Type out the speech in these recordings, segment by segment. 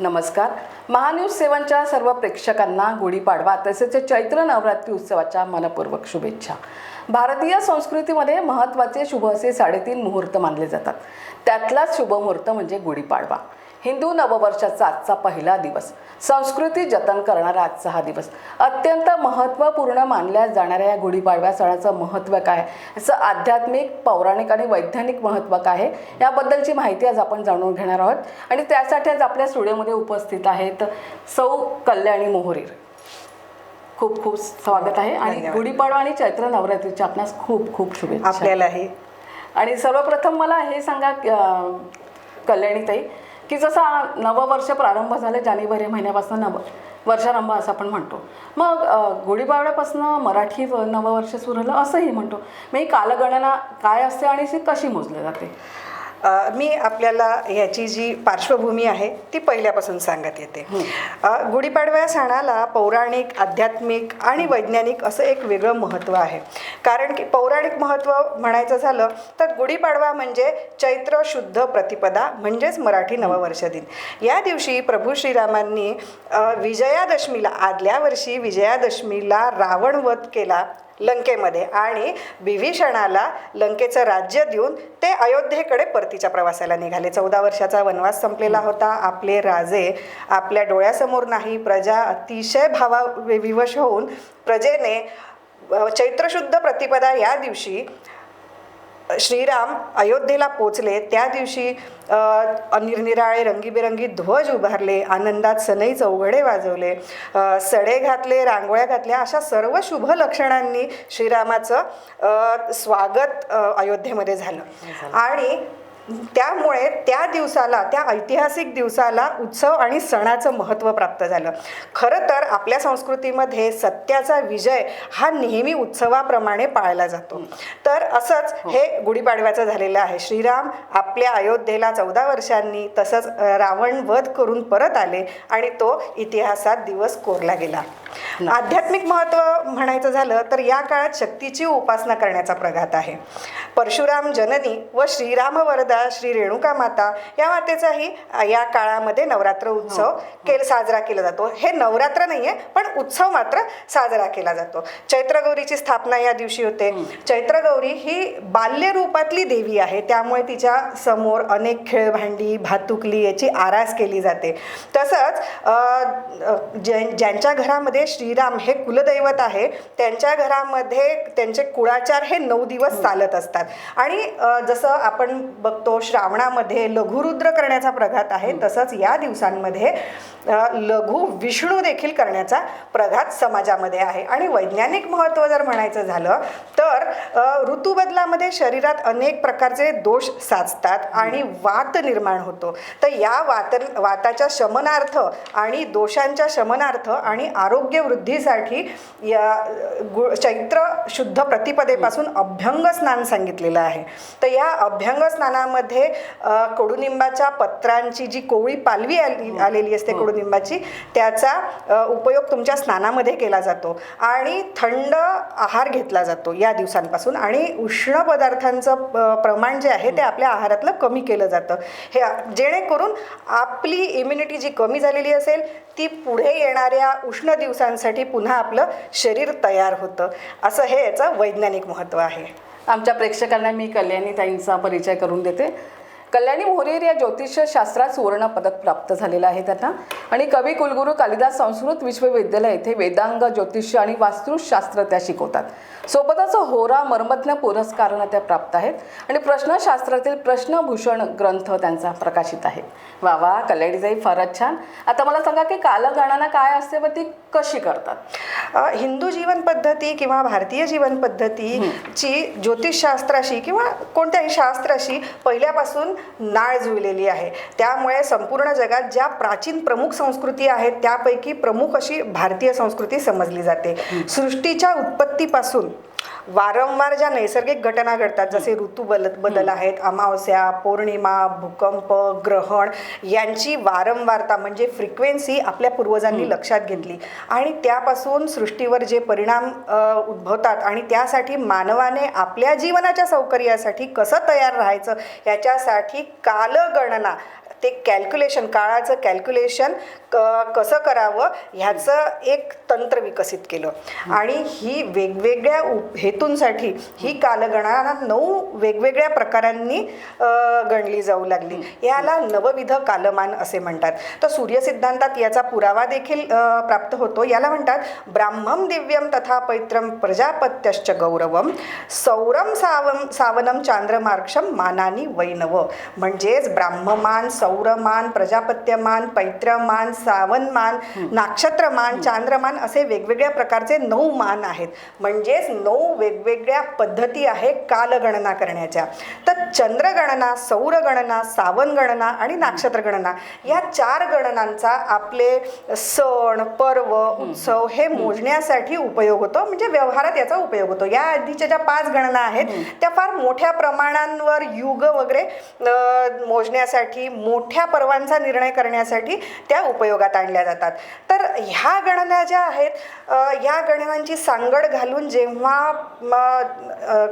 नमस्कार. महान्यूज सेवनच्या सर्व प्रेक्षकांना गुढीपाडवा तसेच चैत्र नवरात्री उत्सवाच्या मनपूर्वक शुभेच्छा. भारतीय संस्कृतीमध्ये महत्त्वाचे शुभ असे साडेतीन मुहूर्त मानले जातात. त्यातलाच शुभ मुहूर्त म्हणजे गुढीपाडवा हिंदू नववर्षाचा आजचा पहिला दिवस. संस्कृती जतन करणारा आजचा हा दिवस. अत्यंत महत्त्वपूर्ण मानल्या जाणाऱ्या या गुढीपाडव्या सणाचं महत्त्व काय? याचं आध्यात्मिक पौराणिक आणि वैज्ञानिक महत्त्व काय? आहे याबद्दलची माहिती आज आपण जाणून घेणार आहोत. आणि त्यासाठी आज आपल्या स्टुडिओमध्ये उपस्थित आहेत सौ कल्याणी मोहरीर. खूप खूप स्वागत आहे. आणि. गुढीपाडवा आणि चैत्र नवरात्रीच्या आपणास खूप खूप शुभेच्छा. आपल्यालाही. आणि सर्वप्रथम मला हे सांगा कल्याणीताई की जसा नववर्ष प्रारंभ झाले जानेवारी महिन्यापासून नव वर्षारंभ असं आपण म्हणतो. मग गुढीपावड्यापासून गुढीपाडव्यापासून मराठी व- नववर्ष सुरू झालं असंही म्हणतो. मग ही कालगणना काय असते आणि ती कशी मोजली जाते? मी आपल्याला ह्याची जी पार्श्वभूमी आहे ती पहिल्यापासून सांगत येते. गुढीपाडव्या सणाला पौराणिक आध्यात्मिक आणि वैज्ञानिक असं एक वेगळं महत्त्व आहे. कारण की पौराणिक महत्त्व म्हणायचं झालं तर गुढीपाडवा म्हणजे चैत्र शुद्ध प्रतिपदा म्हणजेच मराठी नववर्ष दिन या दिवशी प्रभू श्रीरामांनी विजयादशमीला आदल्या वर्षी विजयादशमीला रावणवध केला. लंकेमध्ये. आणि विभीषणाला लंकेचं राज्य देऊन ते अयोध्येकडे परतीच्या प्रवासाला निघाले. चौदा वर्षाचा वनवास संपलेला होता. आपले राजे आपल्या डोळ्यासमोर नाही. प्रजा अतिशय भावा विवश होऊन प्रजेने चैत्रशुद्ध प्रतिपदा या दिवशी श्रीराम अयोध्येला पोचले. त्या दिवशी निरनिराळे रंगीबेरंगी ध्वज उभारले. आनंदात सनई चौघडे वाजवले. सडे घातले रांगोळ्या घातल्या अशा सर्व शुभ लक्षणांनी श्रीरामाचं स्वागत अयोध्येमध्ये झालं. आणि त्यामुळे त्या दिवसाला त्या ऐतिहासिक दिवसाला उत्सव आणि सणाचं महत्त्व प्राप्त झालं. खरं तर आपल्या संस्कृतीमध्ये सत्याचा विजय हा नेहमी उत्सवाप्रमाणे पाळला जातो. तर असंच हे. गुढीपाडव्याचं झालेलं आहे. श्रीराम आपल्या अयोध्येला चौदा वर्षांनी तसंच रावण वध करून परत आले आणि तो इतिहासात दिवस कोरला गेला. आध्यात्मिक महत्त्व म्हणायचं झालं तर या काळात शक्तीची उपासना करण्याचा प्रघात आहे. परशुराम जननी व श्रीराम वरदा श्री रेणुका माता या मातेचाही या काळामध्ये नवरात्र उत्सव केल साजरा केला जातो. हे नवरात्र नाहीये पण उत्सव मात्र साजरा केला जातो. चैत्रगौरीची स्थापना या दिवशी होते. चैत्रगौरी ही बाल्य रूपातली देवी आहे. त्यामुळे तिच्या समोर अनेक खेळभांडी भातुकली याची आरास केली जाते. तसंच ज्यांच्या घरामध्ये श्रीराम हे कुलदैवत आहे. त्यांच्या घरामध्ये त्यांचे कुळाचार हे नऊ दिवस चालत असतात. आणि जसं आपण बघतो श्रावणामध्ये लघुरुद्र करण्याचा प्रघात आहे तसंच या दिवसांमध्ये लघु विष्णू देखील करण्याचा प्रघात समाजामध्ये आहे. आणि वैज्ञानिक महत्त्व जर म्हणायचं झालं तर ऋतुबदलामध्ये शरीरात अनेक प्रकारचे दोष साचतात आणि वात निर्माण होतो. तर या वात वाताच्या शमनार्थ आणि दोषांच्या शमनार्थ आणि आरोग्य वृद्धीसाठी या गु चैत्र शुद्ध प्रतिपदेपासून अभ्यंग स्नान सांगितलेलं आहे. तर या अभ्यंग स्नानामध्ये कडुनिंबाच्या पत्रांची जी कोवळी पालवी आली आलेली असते कडुनिंबाची त्याचा उपयोग तुमच्या स्नानामध्ये केला जातो आणि थंड आहार घेतला जातो या दिवसांपासून आणि उष्ण पदार्थांचं प्रमाण जे आहे ते आपल्या आहारातलं कमी केलं जातं. हे जेणेकरून आपली इम्युनिटी जी कमी झालेली असेल ती पुढे येणाऱ्या उष्ण दिवसांसाठी पुन्हा आपलं शरीर तयार होतं. असं हे याचं वैज्ञानिक महत्त्व आहे. आमच्या प्रेक्षकांना मी कल्याणी ताईंचा परिचय करून देते. कल्याणी मोरेर या ज्योतिष शास्त्रात सुवर्ण पदक प्राप्त झालेलं आहे त्यांना. आणि कवी कुलगुरू कालिदास संस्कृत विश्वविद्यालय येथे वेदांग ज्योतिष आणि वास्तुशास्त्र त्या शिकवतात. सोबतच होरा मर्मज्ञ पुरस्कारांना त्या प्राप्त आहेत. आणि प्रश्नशास्त्रातील प्रश्नभूषण ग्रंथ त्यांचा प्रकाशित आहे. वा वा कल्याणीताई फारच छान. आता मला सांगा की कालगणना काय असते व ती कशी करतात? हिंदू जीवन पद्धती किंवा भारतीय जीवन पद्धतीची ज्योतिषशास्त्राशी किंवा कोणत्याही शास्त्राशी पहिल्यापासून नाळ जुळलेली आहे. त्यामुळे संपूर्ण जगात ज्या प्राचीन प्रमुख संस्कृती आहेत त्यापैकी प्रमुख अशी भारतीय संस्कृती समजली जाते. सृष्टीच्या उत्पत्तीपासून वारंवार ज्या नैसर्गिक घटना घडतात जसे ऋतू बल बदल आहेत अमावस्या पौर्णिमा भूकंप ग्रहण यांची वारंवारता म्हणजे फ्रिक्वेन्सी आपल्या पूर्वजांनी लक्षात घेतली. आणि त्यापासून सृष्टीवर जे परिणाम उद्भवतात आणि त्यासाठी मानवाने आपल्या जीवनाच्या सौकर्यासाठी कसं तयार राहायचं याच्यासाठी कालगणना ते कॅल्क्युलेशन काळाचं कॅल्क्युलेशन क कसं करावं ह्याचं एक तंत्र विकसित केलं. आणि ही वेगवेगळ्या उप हेतूंसाठी ही कालगणना नऊ वेगवेगळ्या प्रकारांनी गणली जाऊ लागली. याला नवविध कालमान असे म्हणतात. तर सूर्यसिद्धांतात याचा पुरावा देखील प्राप्त होतो. याला म्हणतात ब्राह्मम दिव्यम तथा पैत्रम प्रजापत्यश्च गौरवम सौरम सावम सावनम चांद्रमार्क्षम मानानी वैनव. म्हणजेच ब्राह्ममान सौरमान प्रजापत्यमान पैत्रमान सावनमान नक्षत्रमान चांद्रमान असे वेगवेगळ्या प्रकारचे नऊ मान आहेत. म्हणजेच नऊ वेगवेगळ्या पद्धती आहे कालगणना करण्याच्या. तर चंद्रगणना सौरगणना सावन गणना आणि नक्षत्र गणना या चार गणनांचा आपले सण पर्व उत्सव हे मोजण्यासाठी उपयोग होतो. म्हणजे व्यवहारात याचा उपयोग होतो. या आधीच्या ज्या पाच गणना आहेत त्या फार मोठ्या प्रमाणांवर युग वगैरे मोजण्यासाठी मोठ्या पर्वांचा निर्णय करण्यासाठी त्या उपयोगात आणल्या जातात. तर ह्या गणना ज्या आहेत या गणनांची सांगड घालून जेव्हा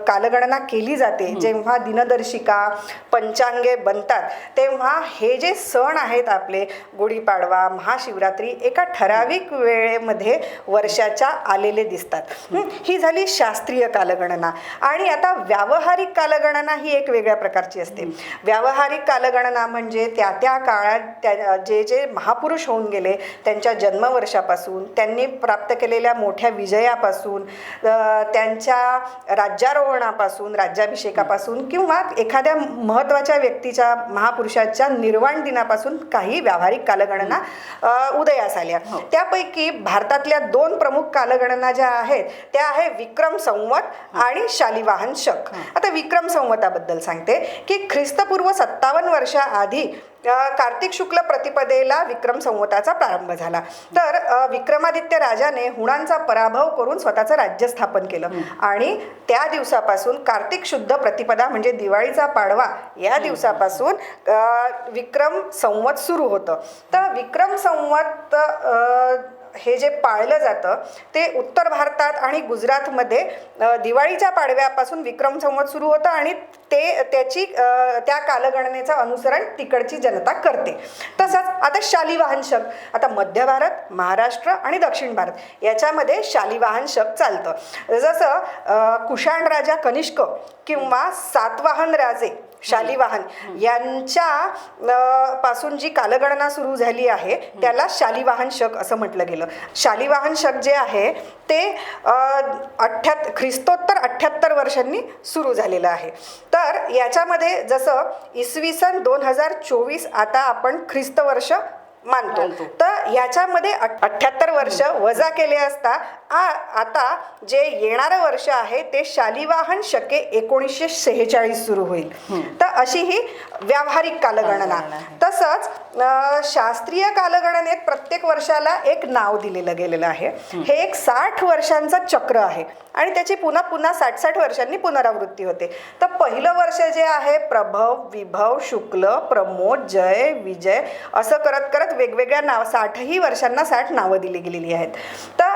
कालगणना केली जाते जेव्हा दिनदर्शिका पंचांगे बनतात तेव्हा हे जे सण आहेत आपले गुढीपाडवा महाशिवरात्री एका ठराविक वेळेमध्ये वर्षाच्या आलेले दिसतात. ही झाली शास्त्रीय कालगणना. आणि आता व्यावहारिक कालगणना ही एक वेगळ्या प्रकारची असते. व्यावहारिक कालगणना म्हणजे त्या त्या काळात त्या जे जे महापुरुष होऊन गेले त्यांच्या जन्मवर्षापासून त्यांनी प्राप्त केलेल्या मोठ्या विजयापासून त्यांच्या राज्यारोहणापासून राज्याभिषेकापासून किंवा एखाद्या महत्त्वाच्या व्यक्तीच्या महापुरुषाच्या निर्वाण दिनापासून काही व्यावहारिक कालगणना उदयास आल्या. त्यापैकी भारतातल्या दोन प्रमुख कालगणना ज्या आहेत त्या आहे विक्रम संवत आणि शालिवाहन शक. आता विक्रम संवताबद्दल सांगते की ख्रिस्तपूर्व सत्तावन्न वर्षाआधी कार्तिक शुक्ल प्रतिपदेला विक्रम संवताचा प्रारंभ झाला. तर विक्रमादित्य राजाने हुणांचा पराभव करून स्वतःचं राज्य स्थापन केलं. आणि त्या दिवसापासून कार्तिक शुद्ध प्रतिपदा म्हणजे दिवाळीचा पाडवा या दिवसापासून विक्रम संवत सुरू होतं. तर विक्रम संवत हे जे पाळलं जातं ते उत्तर भारतात आणि गुजरातमध्ये दिवाळीच्या पाडव्यापासून विक्रम संवत सुरू होतं आणि ते त्याची त्या कालगणनेचं अनुसरण तिकडची जनता करते. तसंच आता शालिवाहन शक आता मध्य भारत महाराष्ट्र आणि दक्षिण भारत याच्यामध्ये शालिवाहन शक चालतं. जसं कुशाण राजा कनिष्क किंवा सातवाहन राजे शालिवाहन. यांच्या पासून जी कालगणना सुरू झाली आहे त्याला शालिवाहन शक असं म्हटलं गेलं. शालिवाहन शक जे आहे ते अठ्ठ्यात ख्रिस्तोत्तर अठ्ठ्याहत्तर वर्षांनी सुरू झालेलं आहे. तर याच्यामध्ये जसं इसवी सन दोन हजार चोवीस आता आपण ख्रिस्त वर्ष मानतो. तर याच्यामध्ये अठ्ठ्याहत्तर वर्ष वजा केले असता आ- आता जे येणारं वर्ष आहे ते शालिवाहन शके एकोणीसशे सेहेचाळीस सुरू होईल. तर अशी ही व्यावहारिक कालगणना. तसंच शास्त्रीय कालगणनेत प्रत्येक वर्षाला एक नाव दिलेलं गेलेलं आहे. हे एक साठ वर्षांचं चक्र आहे. आणि त्याची पुन्हा पुन्हा साठ साठ वर्षांनी पुनरावृत्ती होते. तर पहिलं वर्ष जे आहे प्रभव विभव शुक्ल प्रमोद जय विजय असं करत करत वेगवेगळ्या नाव साठही वर्षांना साठ नावं दिली गेलेली आहेत. तर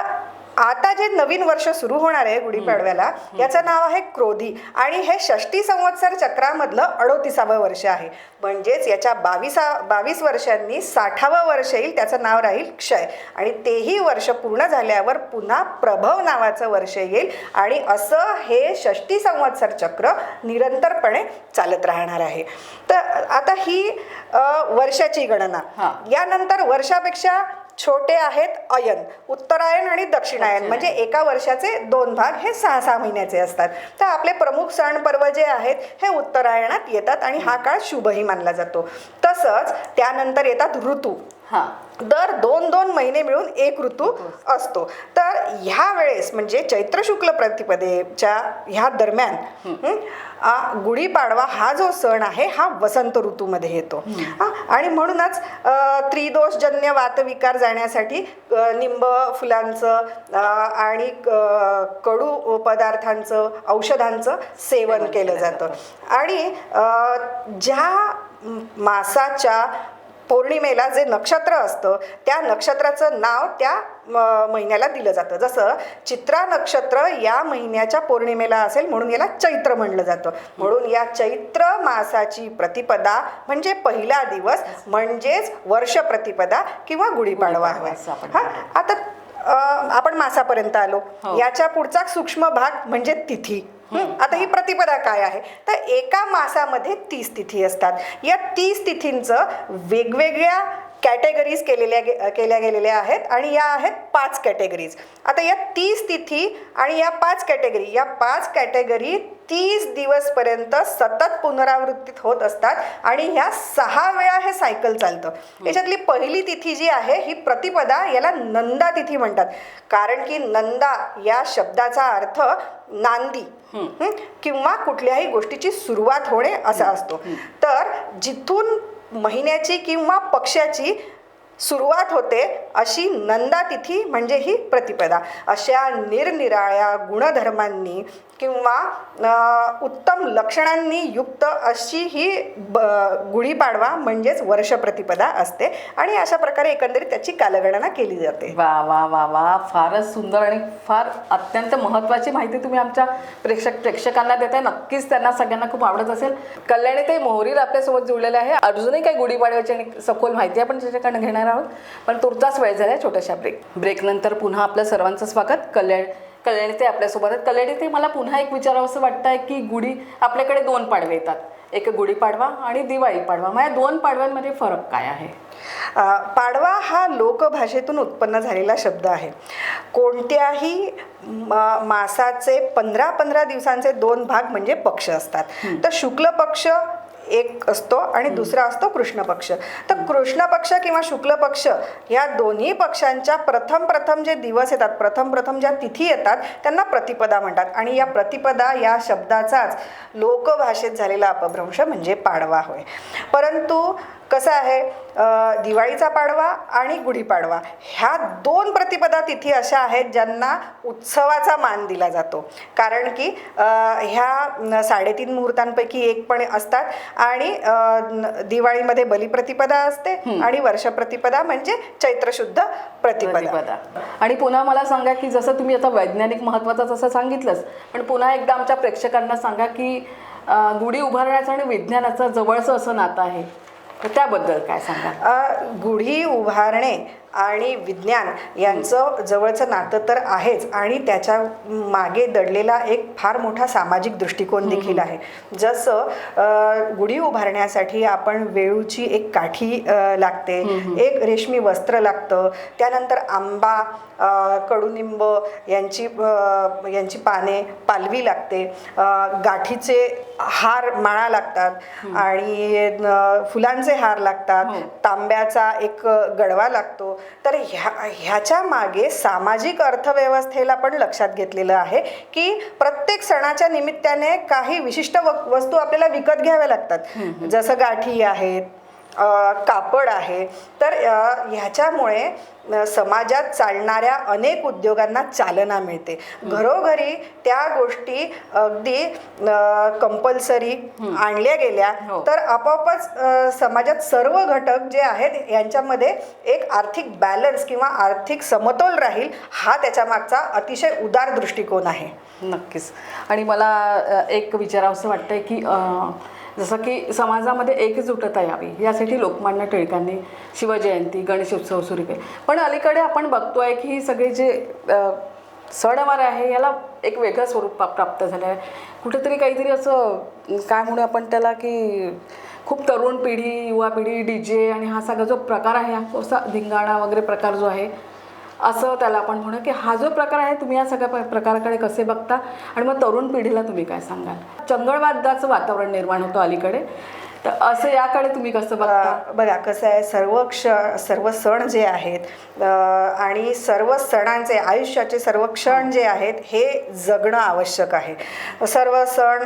आता जे नवीन वर्ष सुरू होणार आहे गुढीपाडव्याला याचं नाव आहे क्रोधी. आणि हे षष्टी संवत्सर चक्रामधलं अडोतीसावं वर्ष आहे. म्हणजेच याच्या बावीसा बावीस वर्षांनी साठावं वर्ष येईल त्याचं नाव राहील क्षय. आणि तेही वर्ष पूर्ण झाल्यावर पुन्हा प्रभव नावाचं वर्ष येईल. आणि असं हे षष्टी संवत्सर चक्र निरंतरपणे चालत राहणार आहे. तर आता ही वर्षाची गणना. यानंतर वर्षापेक्षा छोटे आहेत अयन उत्तरायण आणि दक्षिणायन. म्हणजे एका वर्षाचे दोन भाग हे सहा सहा महिन्याचे असतात. तर आपले प्रमुख सण पर्व जे आहेत हे उत्तरायणात येतात आणि हा काळ शुभही मानला जातो. तसंच त्यानंतर येतात ऋतू. हां. दर दोन दोन महिने मिळून एक ऋतू असतो. तर ह्या वेळेस म्हणजे चैत्र शुक्ल प्रतिपदेच्या ह्या दरम्यान गुढीपाडवा हा जो सण आहे हा वसंत ऋतूमध्ये येतो. आणि म्हणूनच त्रिदोषजन्य वातविकार जाण्यासाठी निंब फुलांचं आणि कडू पदार्थांचं औषधांचं सेवन केलं जातं. आणि ज्या मासाच्या पौर्णिमेला जे नक्षत्र असतं त्या नक्षत्राचं नाव त्या म, महिन्याला दिलं जातं. जसं चित्रा नक्षत्र या महिन्याच्या पौर्णिमेला असेल म्हणून याला चैत्र म्हणलं जातं. म्हणून या चैत्र मासाची प्रतिपदा म्हणजे पहिला दिवस म्हणजेच वर्ष प्रतिपदा किंवा गुढीपाडवा. हा आता आपण मासापर्यंत आलो. हो. याच्या पुढचा सूक्ष्म भाग म्हणजे तिथी. हं, आता ही प्रतिपदा काय आहे? तर एका मासामध्ये तीस तिथी असतात. या तीस तिथींचं वेगवेगळ्या कॅटेगरीज केलेल्या गे- केल्या गेलेल्या आहेत आणि या आहेत पाच कॅटेगरीज आता या तीस तिथी आणि या पाच कॅटेगरी या पाच कॅटेगरी तीस दिवसपर्यंत सतत पुनरावृत्तीत होत असतात आणि ह्या सहा वेळा हे सायकल चालतं. याच्यातली पहिली तिथी जी आहे ही प्रतिपदा याला नंदा तिथी म्हणतात. कारण की नंदा या शब्दाचा अर्थ नांदी? किंवा कुठल्याही गोष्टीची सुरुवात होणे असा असतो. तर जिथून महिन्याची किंवा पक्षाची सुरुवात होते अशी नंदा तिथी म्हणजे ही प्रतिपदा. अशा निरनिराळ्या गुणधर्मांनी किंवा उत्तम लक्षणांनी युक्त अशी ही ब गुढीपाडवा म्हणजेच वर्ष प्रतिपदा असते. आणि अशा प्रकारे एकंदरीत त्याची कालगणना केली जाते. वा वा वा वा. फारच सुंदर आणि फार अत्यंत महत्त्वाची माहिती तुम्ही आमच्या प्रेक्षक प्रेक्षकांना देताय. नक्कीच त्यांना सगळ्यांना खूप आवडत असेल. कल्याणी ते मोहरीर आपल्यासोबत जुळलेले आहे. अजूनही काही गुढीपाडव्याची आणि सखोल माहिती आपण त्याच्याकडनं घेणार आहोत. पण तुर्तास वेळ झाला छोट्याशा ब्रेक ब्रेकनंतर पुन्हा आपलं सर्वांचं स्वागत. कल्याण कल्याणी ते आपल्यासोबत आहेत. कल्याणी ते मला पुन्हा एक विचारावं असं वाटतं आहे की गुढी आपल्याकडे दोन पाडवे येतात. एक गुढीपाडवा आणि दिवाळी पाडवा. मग या दोन पाडव्यांमध्ये फरक काय आहे? पाडवा हा लोकभाषेतून उत्पन्न झालेला शब्द आहे. कोणत्याही म- मासाचे पंधरा पंधरा दिवसांचे दोन भाग म्हणजे पक्ष असतात. तर शुक्ल पक्ष एक असतो आणि दुसरा असतो कृष्ण पक्ष. तर कृष्ण पक्ष किंवा शुक्ल पक्ष या दोन्ही पक्षांच्या प्रथम प्रथम जे दिवस येतात प्रथम प्रथम ज्या तिथी येतात त्यांना प्रतिपदा म्हणतात. आणि या प्रतिपदा या शब्दाचाच लोकभाषेत झालेला अपभ्रंश म्हणजे पाडवा होय. परंतु कसं आहे? दिवाळीचा पाडवा आणि गुढीपाडवा ह्या दोन प्रतिपदा तिथी अशा आहेत ज्यांना उत्सवाचा मान दिला जातो. कारण की ह्या साडेतीन मुहूर्तांपैकी एक पण असतात आणि दिवाळीमध्ये बलिप्रतिपदा असते आणि वर्षप्रतिपदा म्हणजे चैत्रशुद्ध प्रतिपदा. आणि पुन्हा मला सांगा की जसं तुम्ही आता वैज्ञानिक महत्त्वाचं जसं सांगितलंच पण पुन्हा एकदा आमच्या प्रेक्षकांना सांगा की गुढी उभारण्याचं आणि विज्ञानाचं जवळचं असं नातं आहे. त्याबद्दल काय सांगा गुढी उभारणे आणि विज्ञान यांचं जवळचं नातं तर आहेच. आणि त्याच्यामागे दडलेला एक फार मोठा सामाजिक दृष्टिकोन देखील आहे. जसं गुढी उभारण्यासाठी आपण वेळूची एक काठी लागते. एक रेशमी वस्त्र लागतं. त्यानंतर आंबा कडुनिंब यांची यांची पाने पालवी लागते. गाठीचे हार माळा लागतात. आणि फुलांचे हार लागतात. हो. तांब्याचा एक गडवा लागतो. तर ह्या ह्याच्या मागे सामाजिक अर्थव्यवस्थेला पण लक्षात घेतलेलं आहे की प्रत्येक सणाच्या निमित्ताने काही विशिष्ट वस्तू आपल्याला विकत घ्याव्या लागतात. जसं गाठी आहेत कापड आहे. तर ह्याच्यामुळे समाजात चालणाऱ्या अनेक उद्योगांना चालना मिळते. घरोघरी त्या गोष्टी अगदी कंपल्सरी आणल्या गेल्या. हो. तर आपोआपच समाजात सर्व घटक जे आहेत यांच्यामध्ये एक आर्थिक बॅलन्स किंवा आर्थिक समतोल राहील हा त्याच्या मागचा अतिशय उदार दृष्टिकोन आहे. नक्कीच. आणि मला एक विचारावंसं वाटतंय की जसं की समाजामध्ये एकजुटता यावी यासाठी लोकमान्य टिळकांनी शिवजयंती गणेश उत्सव सुरू केले. पण अलीकडे आपण बघतोय की ही सगळे जे सणवार आहे याला एक वेगळं स्वरूप प्राप्त झालं आहे. कुठेतरी काहीतरी असं काय म्हणू आपण त्याला की खूप तरुण पिढी युवा पिढी डी जे आणि हा सगळा जो प्रकार आहे हा असा धिंगाणा वगैरे प्रकार जो आहे असं त्याला आपण म्हणू की हा जो प्रकार आहे तुम्ही या सगळ्या प्रकाराकडे कसे बघता? आणि मग तरुण पिढीला तुम्ही काय सांगाल? चंगळवादाचं वातावरण निर्माण होतं अलीकडे. तर असं याकडे तुम्ही कसं बघता? अ, बघा कसं आहे सर्व क्ष सर्व सण जे आहेत आणि सर्व सणांचे आयुष्याचे सर्व क्षण जे आहेत हे जगणं आवश्यक आहे. सर्व सण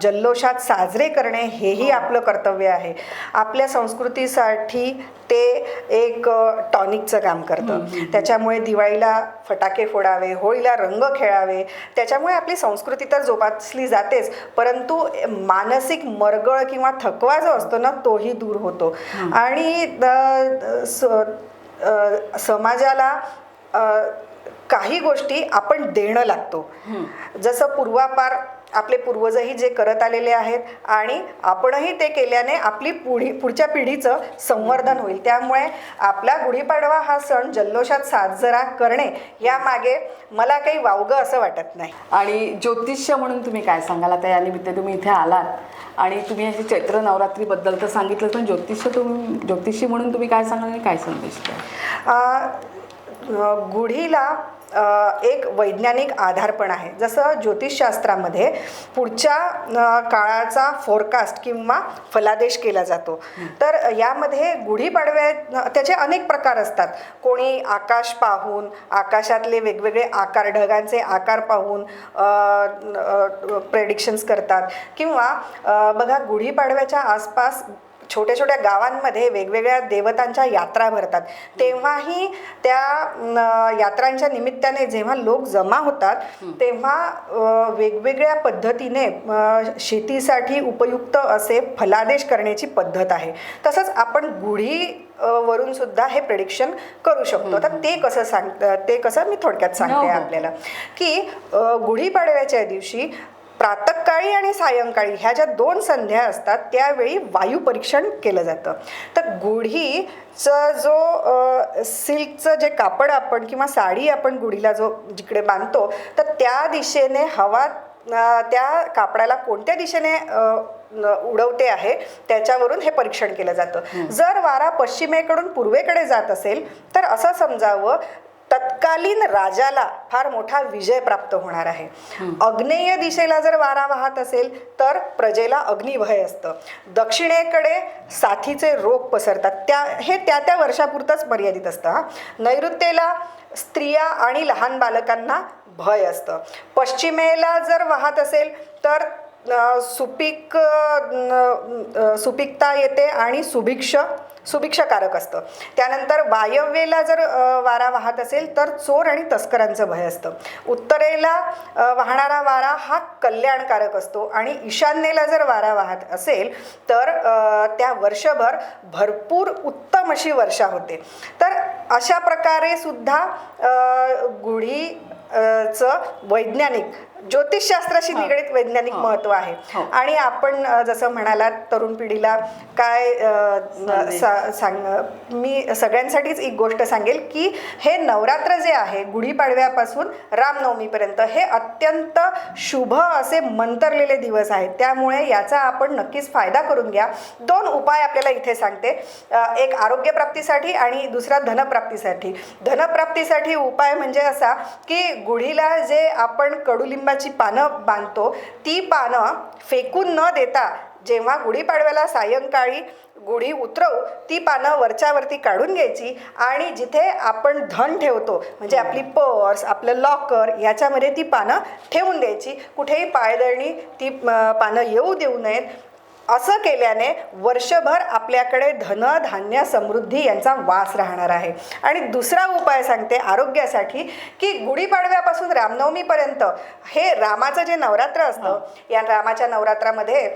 जल्लोषात साजरे करणे हेही आपलं कर्तव्य आहे. आपल्या संस्कृतीसाठी ते एक टॉनिकचं काम करतं. त्याच्यामुळे दिवाळीला फटाके फोडावे होळीला रंग खेळावे त्याच्यामुळे आपली संस्कृती तर जोपासली जातेच. परंतु मानसिक मरगळ किंवा थकवा जो असतो ना तोही दूर होतो. आणि स- समाजाला काही गोष्टी आपण देणं लागतो. जसं पूर्वापार आपले पूर्वजही जे करत आलेले आहेत आणि आपणही ते केल्याने आपली पुढी पुढच्या पिढीचं संवर्धन होईल. त्यामुळे आपला गुढीपाडवा हा सण जल्लोषात साजरा करणे यामागे मला काही वावगं असं वाटत नाही. आणि ज्योतिष्य म्हणून तुम्ही काय सांगाल? आता या निमित्त तुम्ही इथे आलात आणि तुम्ही अशी चैत्र नवरात्रीबद्दल तर सांगितलं पण ज्योतिष्य तुम्ही ज्योतिषी म्हणून तुम्ही काय सांगाल आणि काय संदेश गुढीला एक वैज्ञानिक आधार पण आहे. जसं ज्योतिषशास्त्रामध्ये पुढच्या काळाचा फोरकास्ट किंवा फलादेश केला जातो. तर यामध्ये गुढीपाडव्या त्याचे अनेक प्रकार असतात. कोणी आकाश पाहून आकाशातले वेगवेगळे आकार ढगांचे आकार पाहून प्रेडिक्शन्स करतात. किंवा बघा गुढीपाडव्याच्या आसपास छोट्या छोट्या गावांमध्ये वेगवेगळ्या देवतांच्या यात्रा भरतात. तेव्हाही त्या यात्रांच्या निमित्ताने जेव्हा लोक जमा होतात तेव्हा वेगवेगळ्या पद्धतीने शेतीसाठी उपयुक्त असे फलादेश करण्याची पद्धत आहे. तसंच आपण गुढी वरून सुद्धा हे प्रेडिक्शन करू शकतो. तर ते कसं सांग ते कसं मी थोडक्यात हो, सांगते हो. आपल्याला. की गुढीपाडव्याच्या दिवशी प्रातःकाळी आणि सायंकाळी ह्या ज्या दोन संध्या असतात त्यावेळी वायू परीक्षण केलं जातं. तर गुढीचं जो सिल्कचं जे कापड आपण किंवा साडी आपण गुढीला जो जिकडे बांधतो तर त्या दिशेने हवा त्या कापडाला कोणत्या दिशेने उडवते आहे त्याच्यावरून हे परीक्षण केलं जातं. जर वारा पश्चिमेकडून पूर्वेकडे जात असेल तर असं समजावं तत्कालीन राजाला फार मोठा विजय प्राप्त होणार आहे. अग्नेय दिशेला जर वारा वाहत असेल तर प्रजेला अग्निभय असतं. दक्षिणेकडे साथीचे रोग पसरतात. त्या हे त्या त्या वर्षापुरतंच मर्यादित असतं हा. नैऋत्येला स्त्रिया आणि लहान बालकांना भय असतं. पश्चिमेला जर वाहत असेल तर सुपीक सुपीकता येते आणि सुभिक्ष सुभिक्षाकारक असतं. त्यानंतर वायव्येला जर वारा वाहत असेल तर चोर आणि तस्करांचं भय असतं. उत्तरेला वाहणारा वारा हा कल्याणकारक असतो आणि ईशान्येला जर वारा वाहत असेल तर त्या वर्षभर भरपूर उत्तम अशी वर्षा होते. तर अशा प्रकारे सुद्धा गुढी चं वैज्ञानिक ज्योतिषशास्त्राशी. निगडीत वैज्ञानिक. महत्त्व आहे हो. आणि आपण जसं म्हणालात तरुण पिढीला काय. सा- सांग मी सगळ्यांसाठीच एक गोष्ट सांगेल की हे नवरात्र जे आहे गुढीपाडव्यापासून रामनवमीपर्यंत हे अत्यंत शुभ असे मंतरलेले दिवस आहेत त्यामुळे याचा आपण नक्कीच फायदा करून घ्या दोन उपाय आपल्याला इथे सांगते एक आरोग्यप्राप्तीसाठी आणि दुसरा धनप्राप्तीसाठी धनप्राप्तीसाठी उपाय म्हणजे असा की गुढीला जे आपण कडुलिंबाची पानं बांधतो ती पानं फेकून न देता जेव्हा गुढीपाडव्याला सायंकाळी गुढी उतरवू ती पानं वरच्यावरती काढून घ्यायची आणि जिथे आपण धन ठेवतो म्हणजे आपली पर्स आपलं लॉकर याच्यामध्ये ती पानं ठेवून द्यायची. कुठेही पायदळणी ती पानं येऊ देऊ नयेत. असं केल्याने वर्षभर आपल्याकडे धन धान्य समृद्धी यांचा वास राहणार आहे. आणि दुसरा उपाय सांगते आरोग्यासाठी की गुढीपाडव्यापासून रामनवमीपर्यंत हे रामाचं जे नवरात्र असतं या रामाच्या नवरात्रामध्ये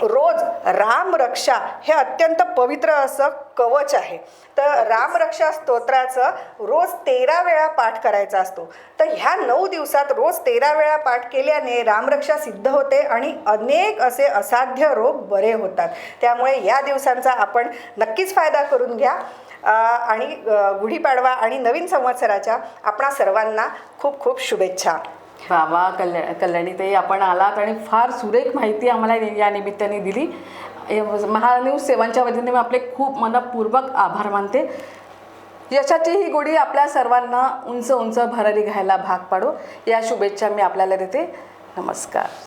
रोज रामरक्षा हे अत्यंत पवित्र असं कवच आहे. तर रामरक्षा स्तोत्राचं रोज तेरा वेळा पाठ करायचा असतो. तर ह्या नऊ दिवसात रोज तेरा वेळा पाठ केल्याने रामरक्षा सिद्ध होते आणि अनेक असे असाध्य रोग बरे होतात. त्यामुळे या दिवसांचा आपण नक्कीच फायदा करून घ्या. आणि गुढीपाडवा आणि नवीन संवत्सराच्या आपणा सर्वांना खूप खूप शुभेच्छा. बाबा कल्या कल्याणीताई आपण आलात आणि फार सुरेख माहिती आम्हाला या निमित्ताने दिली. या- महान्यूज सेवांच्या वतीने मी आपले खूप मनपूर्वक आभार मानते. यशाची ही गोडी आपल्या सर्वांना उंच उंच भरारी घ्यायला भाग पाडो. या शुभेच्छा मी आपल्याला देते. नमस्कार.